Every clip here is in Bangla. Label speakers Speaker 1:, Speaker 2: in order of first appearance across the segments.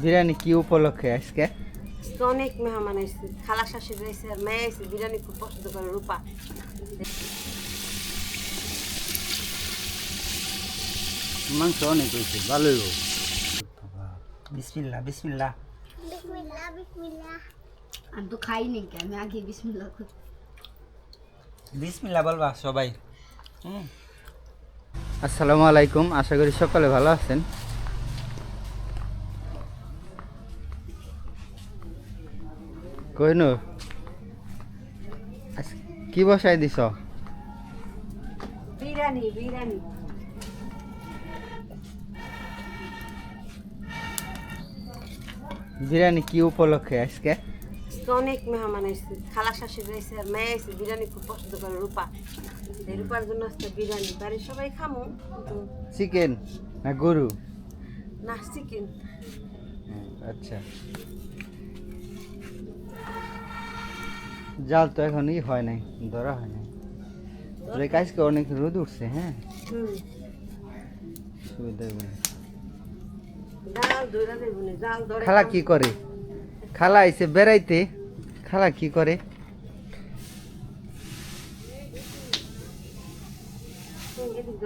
Speaker 1: বিরিয়ানি কি উপলক্ষে আজকে?
Speaker 2: অনেক মেহমান এসেছে খালা এসেছে আর মেয়ে এসেছে বিরিয়ানি খুব পছন্দ করে রূপা।
Speaker 1: মাংস অনেক হয়েছে ভালোই হোক বিসমিল্লা বিসমিল্লা
Speaker 3: বিসমিল্লাহ বিসমিল্লাহ।
Speaker 4: আমি তো আমি আগে
Speaker 1: বিসমিল্লা বলবা সবাই। আসসালামু আলাইকুম আশা করি সকালে ভালো আছেন। কইনু কি বসাই দিছ?
Speaker 2: বিরিয়ানি বিরিয়ানি।
Speaker 1: বিরিয়ানি কি উপলক্ষে আজকে?
Speaker 2: অনেক মেহমান এসেছে খালা শাশুড়ি এসেছে আর মেয়ে এসেছে বিরিয়ানি খুব পছন্দ করে রূপা। এই রূপার জন্য আসছে বিরিয়ানি বাড়ির সবাই খামো
Speaker 1: চিকেন না গরু?
Speaker 2: না চিকেন
Speaker 1: আচ্ছা। জাল তো এখনই হয় নাই ধরা হয় নাই। তবে আজকে অনেক রোদ উঠছে হ্যাঁ?
Speaker 2: হুম।
Speaker 1: খালা কি করে? খালা আইসে বেড়াইতে খালা কি করে?
Speaker 2: হুম, এদিক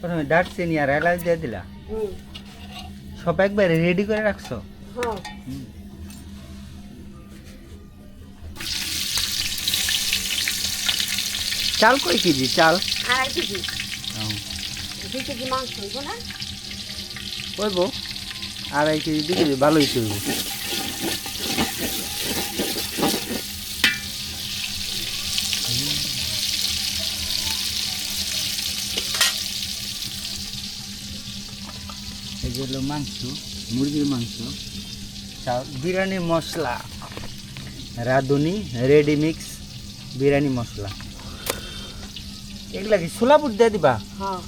Speaker 1: প্রথমে দারচিনি আর এলাচ দিয়ে দিলা। সব একবারে রেডি করে রাখছো?
Speaker 2: হ্যাঁ।
Speaker 1: চাল কই কেজি? চাল?
Speaker 2: আড়াই কেজি। দুই কেজি মাংস হইব না?
Speaker 1: কইব? আড়াই কেজি দুই কেজি ভালোই চলবে। যে হলো মাংস মুরগির মাংস চাল বিরিয়ানির মশলা রাঁধুনি রেডি মিক্স বিরিয়ানি মশলা। এগুলা কি ছোলাপুর দিয়ে দিবা?
Speaker 2: হ্যাঁ।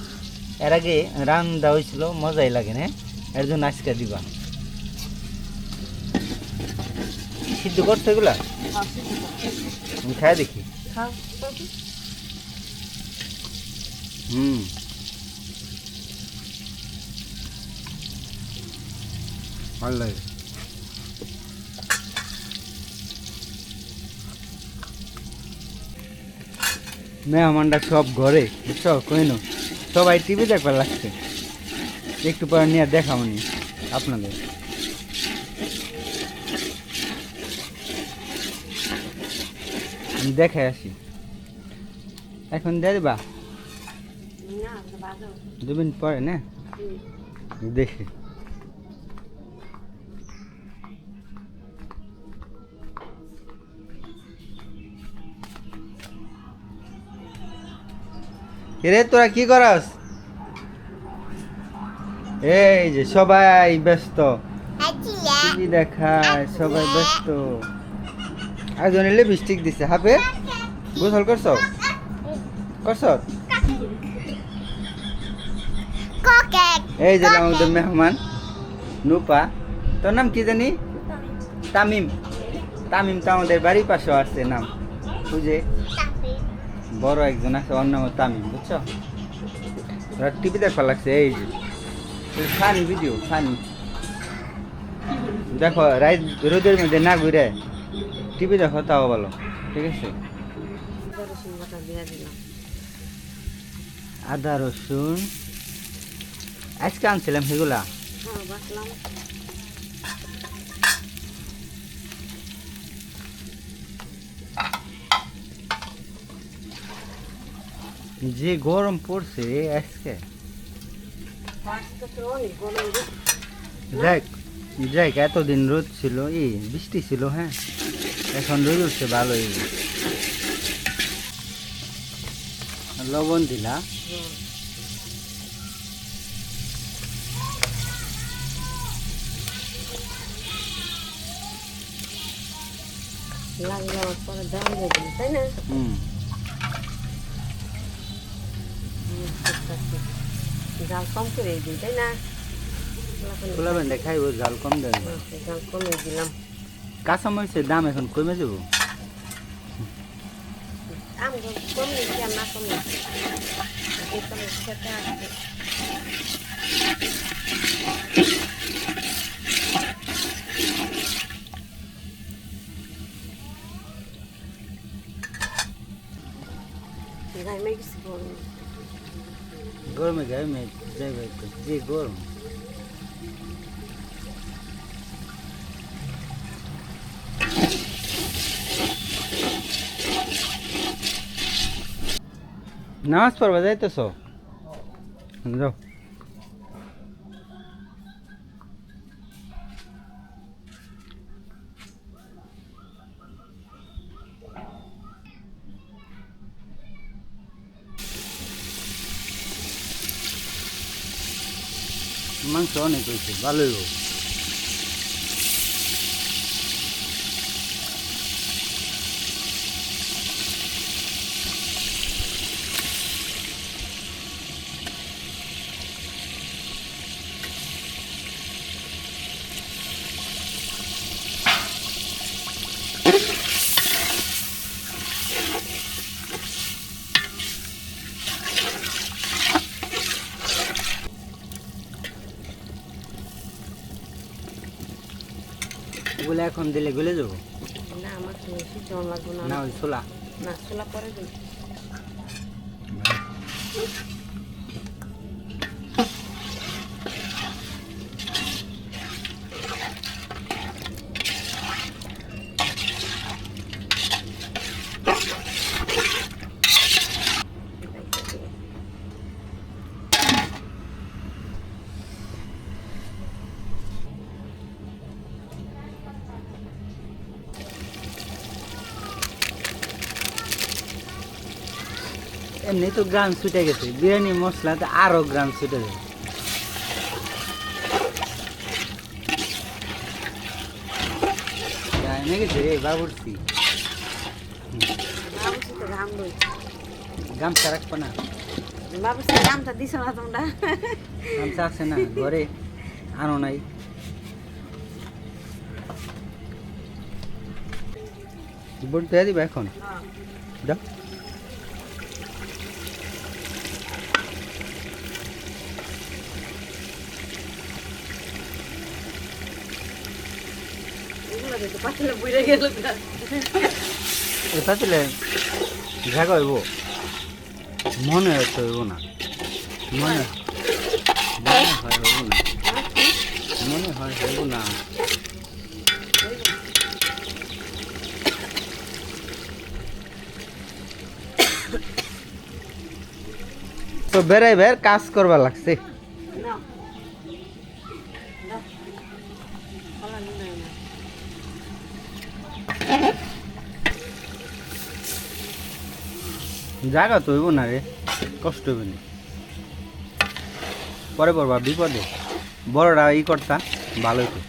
Speaker 1: এর আগে রান্না হয়েছিল মজাই লাগে না এর জন্য আজকে দিবা। সিদ্ধ করছ এগুলা?
Speaker 2: হ্যাঁ
Speaker 1: খাই দেখি। হুম। ভালো লাগে মেহমানরা সব ঘরে বুঝছ? কইনো সবাই টিভি দেখবার লাগছে। একটু পরে নিয়ে দেখামনি আপনাদের। আমি দেখে আসি। এখন দিয়ে দিবা?
Speaker 2: না বাজো
Speaker 1: দু মিনিট পরে না? দেখি। রে তোরা কি করস? এই যে সবাই ব্যস্ত।
Speaker 3: আচ্ছা।
Speaker 1: টিভি দেখায়? সবাই ব্যস্ত। একজন লিপস্টিক দিছে হাফে গোসল করছ? করছ? এই যে আমাদের মেহমান নুপা। তোর নাম কি জানি? তামিম। তামিম। তো আমাদের বাড়ির পাশে আসছে নাম। বুঝে বড় একজন আছে নাম তামিম, বুঝছ? ওরা টিভি দেখা লাগছে, এই যে। ফানি ভিডিও ফানি দেখো রাত রোদের মধ্যে না ঘুরে টিভি দেখো, তাও ভালো, ঠিক আছে?
Speaker 2: আদা রসুন।
Speaker 1: আজকে আনছিলাম সেগুলা। যে গরম পড়ছে আজকে। দেখ দেখ এতদিন রোদ ছিল এই বৃষ্টি ছিল হ্যাঁ? এখন রোদ উঠছে ভালোই। লবণ দিলা।
Speaker 2: লাগলে পরে দাম দিয়ে তাই না?
Speaker 1: হুম।
Speaker 2: হুম, ঠিক আছে। জাল কম করে দিই তাই না
Speaker 1: খোলা বেঁধে খাইব জাল কম দেন
Speaker 2: জাল কমে দিলাম
Speaker 1: কাঁচা মরিচের দাম এখন কমে যাব
Speaker 2: আম কমে কি আর না কমে এই কমে গায়ে
Speaker 1: মে যাইবে তো যে গরম নামাজ পড়বা যাইতেছ যাও মাংস অনেক হয়েছে ভালোই হোক ওগুলো এখন দিলে গলে যাব।
Speaker 2: না আমার তো সিদ্ধ লাগবো না।
Speaker 1: না ওই ছোলা।
Speaker 2: না ছোলা পরে দিই।
Speaker 1: এমনি তো গ্রাম ছুটে গেছে। বিরিয়ানি মশলাতে আরও গ্রাম ছুটে এনে গেছে রে
Speaker 2: তো
Speaker 1: গামছা রাখব না।
Speaker 2: দিছ তোমরা?
Speaker 1: গামছা আছে না ঘরে আনো নাই। বোট দিয়ে দিবা এখন? দাও।
Speaker 2: পাতলে বুঝে গেল
Speaker 1: দিলে জায়গা হইব? মনে হয় তো হইব না। মনে মনে হয় হইব না। মনে হয় হইব না। তো বেড়াই বের কাজ করবা লাগছে
Speaker 2: না কলা নিলে না
Speaker 1: জায়গা তো হইব না রে কষ্ট হইব না। পরে পড়বা বিপদে। বড়রা ই করতা ভালো হইতো।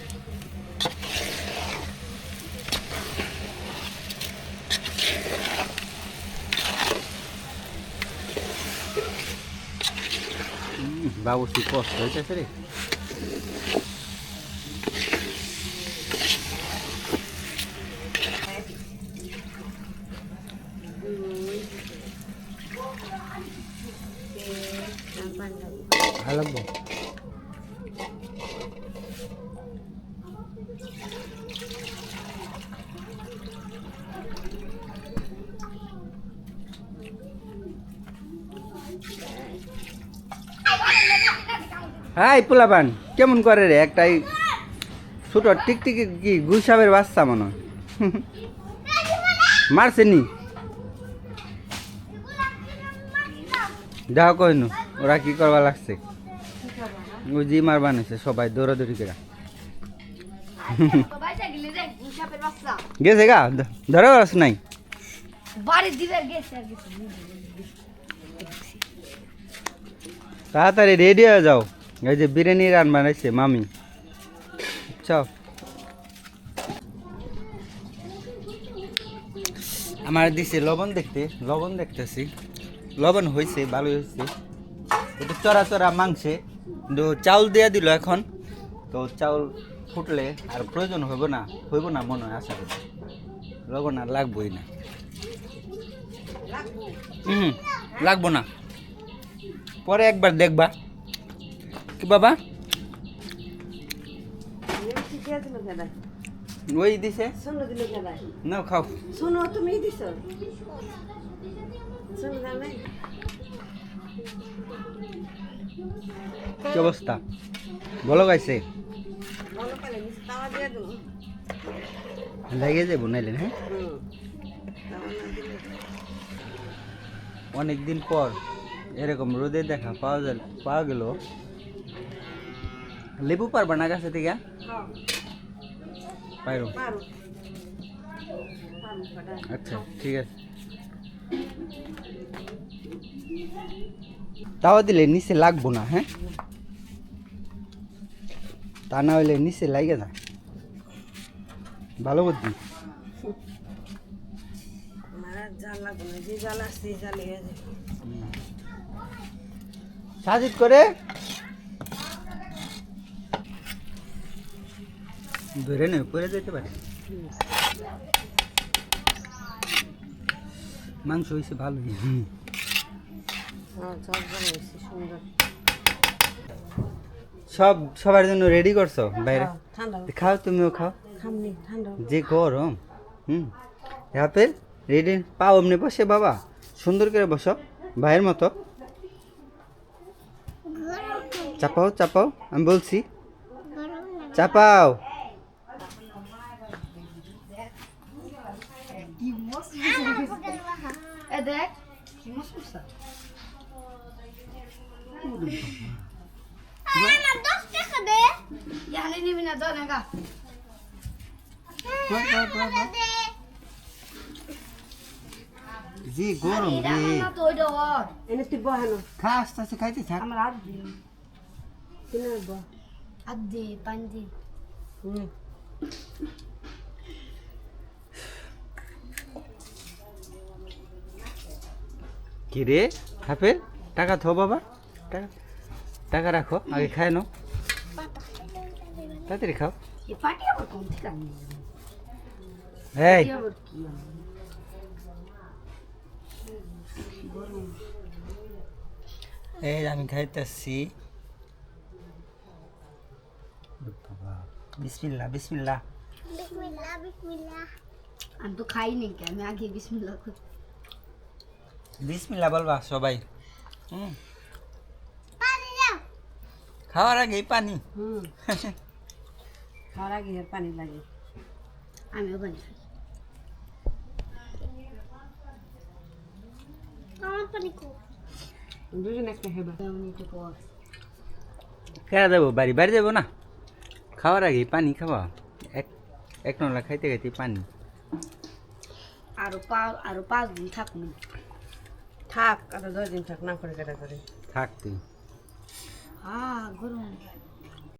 Speaker 1: উম, বাবু কি কষ্ট হইতেছে রে? ভালো লাগবো? হাই পোলাপান, কেমন করে রে? একটাই ছোট টিকটিকি কি গুসাবের বাচ্চা মনে হয়। মারছে নি দেখো কইনু ওরা কি করবা লাগছে? ওই জি মার বানাইছে সবাই দৌড়াদৌড়ি করে। গেছে গা? ধরে রাস নাই?
Speaker 4: বাড়ি দিলে গেছে আর গেছে
Speaker 1: তাড়াতাড়ি রেডি হয়ে যাও। এই যে বিরিয়ানি রান বানাইছে মামি। চাও আমার দিছে লবণ দেখতে লবণ দেখতেছি। লবণ হয়েছে ভালো হয়েছে একটু চড়া চড়া মাংসে। কিন্তু চাউল দিয়ে দিল এখন। তো চাউল ফুটলে আর প্রয়োজন হইব না হইব না মনে হয় আশা করি। লবণ আর লাগবোই না। হুম লাগবো না। পরে একবার দেখবা। কি বাবা? ওই দিছে?
Speaker 2: কেডা
Speaker 1: খাও।
Speaker 2: শোনো তুমি দিছ?
Speaker 1: কি অবস্থা? বলো গাইছে?
Speaker 2: ভালো পালে নিচে তাওয়া দিয়ে দেবো
Speaker 1: লেগে যাব নাইলে হ্যাঁ?
Speaker 2: হুম তাওয়া না দিলে
Speaker 1: অনেক দিন পর এরকম রোদে দেখা পাওয়া গেল পাওয়া গেল। লেবু পারবা না গাছে থেকে?
Speaker 2: হ্যাঁ।
Speaker 1: পাইরো
Speaker 2: পারো। পারো। পাটা
Speaker 1: আচ্ছা ঠিক আছে। তাও দিলে নিচে লাগবো না হ্যাঁ? তা না হইলে নিচে লাগে যায় ভালো বুদ্ধি
Speaker 2: না
Speaker 1: সাজিদ করে। ধরে নেই পরে যেতে পারে। মাংস হয়েছে হুম।
Speaker 2: হ্যাঁ
Speaker 1: সব সবার জন্য রেডি করছ বাইরে?
Speaker 2: হ্যাঁ।
Speaker 1: খাও তুমিও খাও। যে গরম হুম। আপেল রেডি পাও এমনি বসে বাবা। সুন্দর করে বসো ভাইয়ের মতো। চাপাও চাপাও আমি বলছি। চাপাও।
Speaker 4: এ দেখ কি করছে।
Speaker 3: আমার দশ টাকা দে
Speaker 4: ইয়ানি নিবি না দনে গা
Speaker 3: দে
Speaker 1: জি গরম রে
Speaker 4: না তো ওইটা ওর
Speaker 2: এনে তুই বহানো
Speaker 1: খা আস্তে আস্তে খাইতে থাক
Speaker 4: আমার হাত দি
Speaker 2: কিনে বহ
Speaker 4: হাত দি পানি দি
Speaker 2: হুম
Speaker 1: কি রে? হাফেল টাকা থো বাবা। টাকা টাকা রাখো আগে খায় নাও। তাড়াতাড়ি খাও। এই। আমি খাইতেছি। বিসমিল্লা বিসমিল্লা
Speaker 3: বিসমিল্লাহ বিসমিল্লাহ।
Speaker 4: আমি তো খাইনি আমি আগে বিসমিল্লাহ করি।
Speaker 1: বিসমিল্লা বলবা সবাই। হুম।
Speaker 3: পানি দাও।
Speaker 1: খাওয়ার আগে পানি।
Speaker 2: হুম। খাওয়ার আগে পানি লাগে।
Speaker 4: আমিও পানি
Speaker 1: খেয়া যাব বাড়ি বাড়ি যাব না? খাওয়ার আগে পানি খাওয়া। এক এক নলা খাইতে খাইতে পানি।
Speaker 4: আরও পা আরও পাঁচ দিন থাকুন
Speaker 2: থাক আর দশ দিন থাক না করে কেটে করে।
Speaker 1: থাক তুই।
Speaker 4: আ গরম।